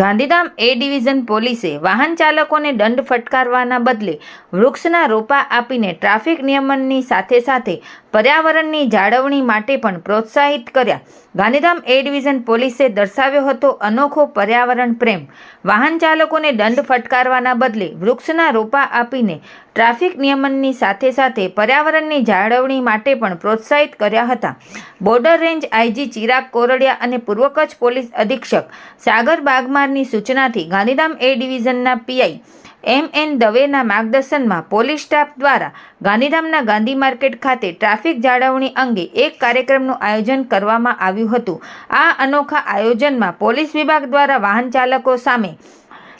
ગાંધીધામ એ division પોલીસે વાહન ચાલકોને દંડ ફટકારવાના બદલે વૃક્ષના રોપા આપીને ટ્રાફિક નિયમનની સાથે સાથે પર્યાવરણની જાળવણી માટે પણ પ્રોત્સાહિત કર્યા. ગાંધીધામ એ ડિવિઝન પોલીસે દર્શાવ્યો હતો અનોખો પર્યાવરણ પ્રેમ. વાહન ચાલકોને દંડ ફટકારવાના બદલે વૃક્ષના રોપા આપીને ટ્રાફિક નિયમનની સાથે સાથે પર્યાવરણની જાળવણી માટે પણ પ્રોત્સાહિત કર્યા હતા. Border range IG Chirag Koradia અને પૂર્વ કચ્છ પોલીસ અધિક્ષક સાગર બાગમારની સૂચનાથી ગાંધીધામ એ ડિવિઝનના પીઆઈ એમ એન દવેના માર્ગદર્શનમાં પોલીસ સ્ટાફ દ્વારા ગાંધીધામના ગાંધી માર્કેટ ખાતે ટ્રાફિક જાળવણી અંગે એક કાર્યક્રમનું આયોજન કરવામાં આવ્યું હતું. આ અનોખા આયોજનમાં પોલીસ વિભાગ દ્વારા વાહન ચાલકો સામે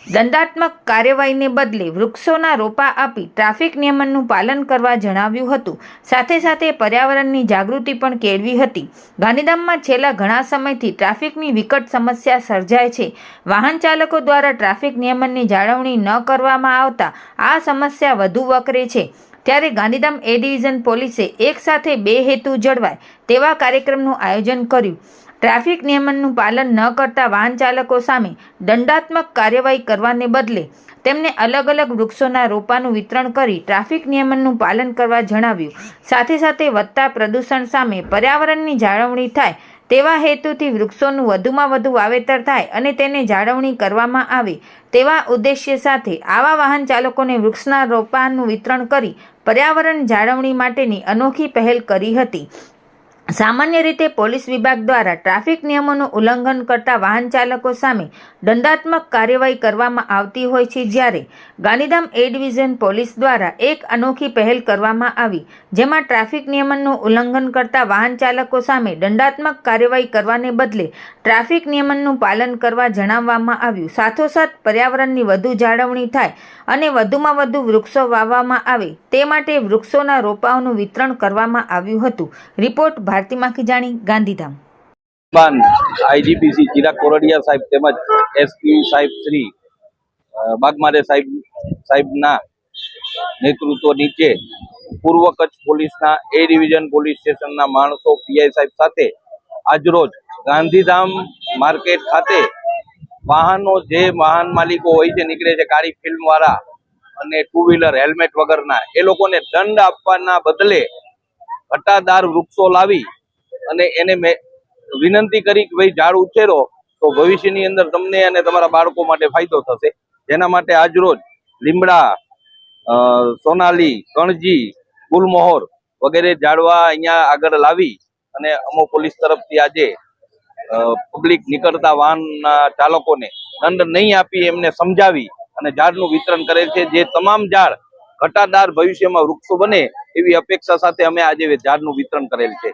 દંડાત્મક કાર્યવાહીને બદલે વૃક્ષોના રોપા આપી ટ્રાફિક નિયમનનું પાલન કરવા જણાવ્યું હતું. સાથે સાથે પર્યાવરણની જાગૃતિ પણ કેળવી હતી. ગાંધીધામમાં છેલ્લા ઘણા સમયથી ટ્રાફિકની વિકટ સમસ્યા સર્જાય છે. વાહન ચાલકો દ્વારા ટ્રાફિક નિયમનની જાળવણી ન કરવામાં આવતા આ સમસ્યા વધુ વકરે છે. ત્યારે ગાંધીધામ એ ડિવિઝન પોલીસે એકસાથે બે હેતુ જળવાય તેવા કાર્યક્રમનું આયોજન કર્યું. ટ્રાફિક નિયમનનું પાલન ન કરતા વાહન ચાલકો સામે દંડાત્મક કાર્યવાહી કરવાને બદલે તેમને અલગ અલગ વૃક્ષોના રોપાનું વિતરણ કરી ટ્રાફિક નિયમનનું પાલન કરવા જણાવ્યું. સાથે સાથે વધતા પ્રદૂષણ સામે પર્યાવરણની જાળવણી થાય તેવા હેતુથી વૃક્ષોનું વધુમાં વધુ વાવેતર થાય અને તેને જાળવણી કરવામાં આવે તેવા ઉદ્દેશ્ય સાથે આવા વાહન ચાલકોને વૃક્ષના રોપાનું વિતરણ કરી પર્યાવરણ જાળવણી માટેની અનોખી પહેલ કરી હતી. સામાન્ય રીતે પોલીસ વિભાગ દ્વારા ટ્રાફિક નિયમોનું ઉલ્લંઘન કરતા વાહન ચાલકો સામે દંડાત્મક કાર્યવાહી કરવામાં આવતી હોય છે જ્યારે ગાંધીધામ એ ડિવિઝન પોલીસ દ્વારા એક અનોખી પહેલ કરવામાં આવી, જેમાં ટ્રાફિક નિયમનનું ઉલ્લંઘન કરતા વાહન ચાલકો સામે દંડાત્મક કાર્યવાહી કરવાને બદલે ટ્રાફિક નિયમનનું પાલન કરવા જણાવવામાં આવ્યું. સાથોસાથ પર્યાવરણની વધુ જાળવણી થાય અને વધુમાં વધુ વૃક્ષો વાવવામાં આવે, તે માટે વૃક્ષોના રોપાઓનું વિતરણ કરવામાં આવ્યું હતું. રિપોર્ટ ભારતી માખીજાણી ગાંધીધામ. આઈજીપીસી ચિરાગ કોરડિયા સાહેબ તેમજ એસપી સાહેબ શ્રી બાગમારે સાહેબ, સાહેબના નેતૃત્વ નીચે પૂર્વ કચ્છ પોલીસના એ ડિવિઝન પોલીસ સ્ટેશનના માણસો પીઆઈ સાહેબ સાથે આજરોજ ગાંધીધામ માર્કેટ ખાતે વાહનો જે વાહન માલિકો હોય છે, નીકળે છે કાળી ફિલ્મ વાળા અને ટુ વ્હીલર હેલ્મેટ વગરના, એ લોકોને દંડ આપવાના બદલે ઘટાદાર વૃક્ષો લાવી અને એને વિનંતી કરી કે ભાઈ ઝાડ ઉછેરો, તો ભવિષ્યની અંદર તમને અને તમારા બાળકો માટે ફાયદો થશે. જેના માટે આજરોજ લીમડા સોનાલી, કણજી, ગુલમોહર વગેરે ઝાડવા અહીંયા આગળ લાવી અને અમો પોલીસ તરફથી આજે પબ્લિક નીકળતા વાહનના ચાલકોને દંડ નહીં આપી એમને સમજાવી અને ઝાડનું વિતરણ કરેલ છે. જે તમામ ઝાડ ઘટાદાર ભવિષ્યમાં વૃક્ષો બને એવી અપેક્ષા સાથે અમે આજે ઝાડનું વિતરણ કરેલ છે.